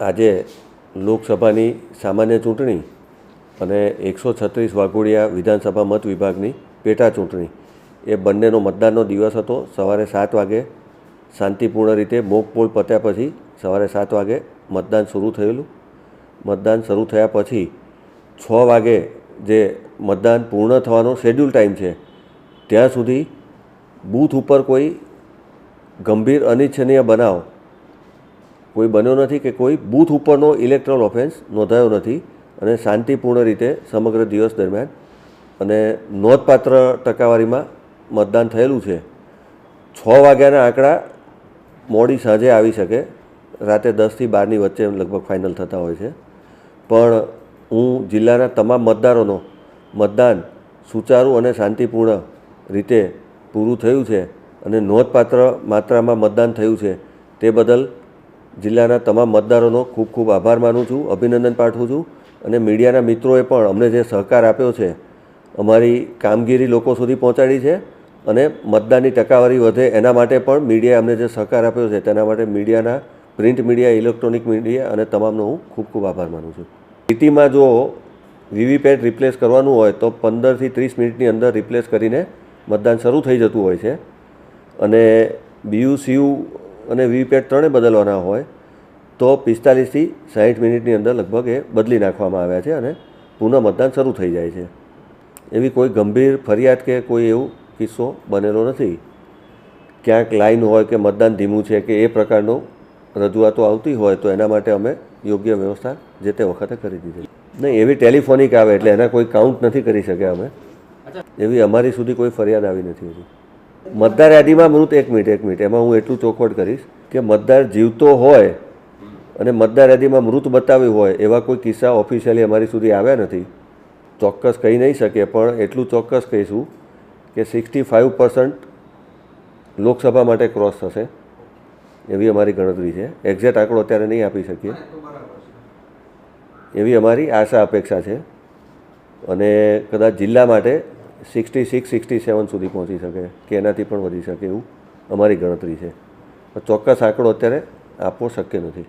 આજે લોકસભાની સામાન્ય ચૂંટણી અને એકસો છત્રીસ વાઘોડિયા વિધાનસભા મત વિભાગની પેટા ચૂંટણી. એ બંનેનો મતદાનનો દિવસ હતો. સવારે સાત વાગે શાંતિપૂર્ણ રીતે મોક પોલ પત્યા પછી સવારે સાત વાગે મતદાન શરૂ થયેલું. મતદાન શરૂ થયા પછી છ વાગે જે મતદાન પૂર્ણ થવાનો શેડ્યુલ ટાઈમ છે, ત્યાં સુધી બૂથ ઉપર કોઈ ગંભીર અનિચ્છનીય બનાવ કોઈ બન્યો નથી કે કોઈ બૂથ ઉપરનો ઇલેક્ટ્રલ ઓફેન્સ નોંધાયો નથી અને શાંતિપૂર્ણ રીતે સમગ્ર દિવસ દરમિયાન અને નોંધપાત્ર ટકાવારીમાં મતદાન થયેલું છે. છ વાગ્યાના આંકડા મોડી સાંજે આવી શકે. રાતે દસથી બારની વચ્ચે લગભગ ફાઇનલ થતા હોય છે. પણ હું જિલ્લાના તમામ મતદારોનો મતદાન સુચારુ અને શાંતિપૂર્ણ રીતે પૂરું થયું છે અને નોંધપાત્ર માત્રામાં મતદાન થયું છે તે બદલ જિલ્લાના તમામ મતદારોનો ખૂબ ખૂબ આભાર માનું છું, અભિનંદન પાઠવું છું અને મીડિયાના મિત્રોએ પણ અમને જે સહકાર આપ્યો છે, અમારી કામગીરી લોકો સુધી પહોંચાડી છે અને મતદાનની ટકાવારી વધે એના માટે પણ મીડિયાએ અમને જે સહકાર આપ્યો છે, તેના માટે મીડિયાના પ્રિન્ટ મીડિયા, ઇલેક્ટ્રોનિક મીડિયા અને તમામનો હું ખૂબ ખૂબ આભાર માનું છું. સિટીમાં જો વીવીપેટ રિપ્લેસ કરવાનું હોય તો પંદરથી ત્રીસ મિનિટની અંદર રિપ્લેસ કરીને મતદાન શરૂ થઈ જતું હોય છે અને બીયુ સીયુ અને વીવીપેટ ત્રણે બદલવાના હોય તો પિસ્તાલીસથી સાઠ મિનિટની અંદર લગભગ એ બદલી નાખવામાં આવ્યા છે અને પુનઃ મતદાન શરૂ થઈ જાય છે. એવી કોઈ ગંભીર ફરિયાદ કે કોઈ એવું કિસ્સો બનેલો નથી. ક્યાંક લાઈન હોય કે મતદાન ધીમું છે કે એ પ્રકારનું રજૂઆતો આવતી હોય તો એના માટે અમે યોગ્ય વ્યવસ્થા જે તે વખતે કરી દીધી નહીં એવી ટેલિફોનિક આવે એટલે એના કોઈ કાઉન્ટ નથી કરી શક્યા અમે. એવી અમારી સુધી કોઈ ફરિયાદ આવી નથી હજી. મતદાર યાદીમાં મૃત એક મિનિટ એક મિનિટ. એમાં હું એટલું ચોખવટ કરીશ કે મતદાર જીવતો હોય અને મતદાર યાદીમાં મૃત બતાવ્યું હોય, એવા કોઈ કિસ્સા ઓફિશિયલી અમારી સુધી આવ્યા નથી. ચોક્કસ કહી નહીં શકીએ પણ એટલું ચોક્કસ કહીશું કે સિક્સટી ફાઇવ પર્સન્ટ લોકસભા માટે ક્રોસ થશે. એવી અમારી ગણતરી છે. એક્ઝેક્ટ આંકડો અત્યારે નહીં આપી શકીએ. એવી અમારી આશા, અપેક્ષા છે. અને કદાચ જિલ્લા માટે સિક્સટી સિક્સ, સિક્સટી સેવન સુધી પહોંચી શકે, કે એનાથી પણ વધી શકે એવું અમારી ગણતરી છે. ચોક્કસ આંકડો અત્યારે આપવો શક્ય નથી.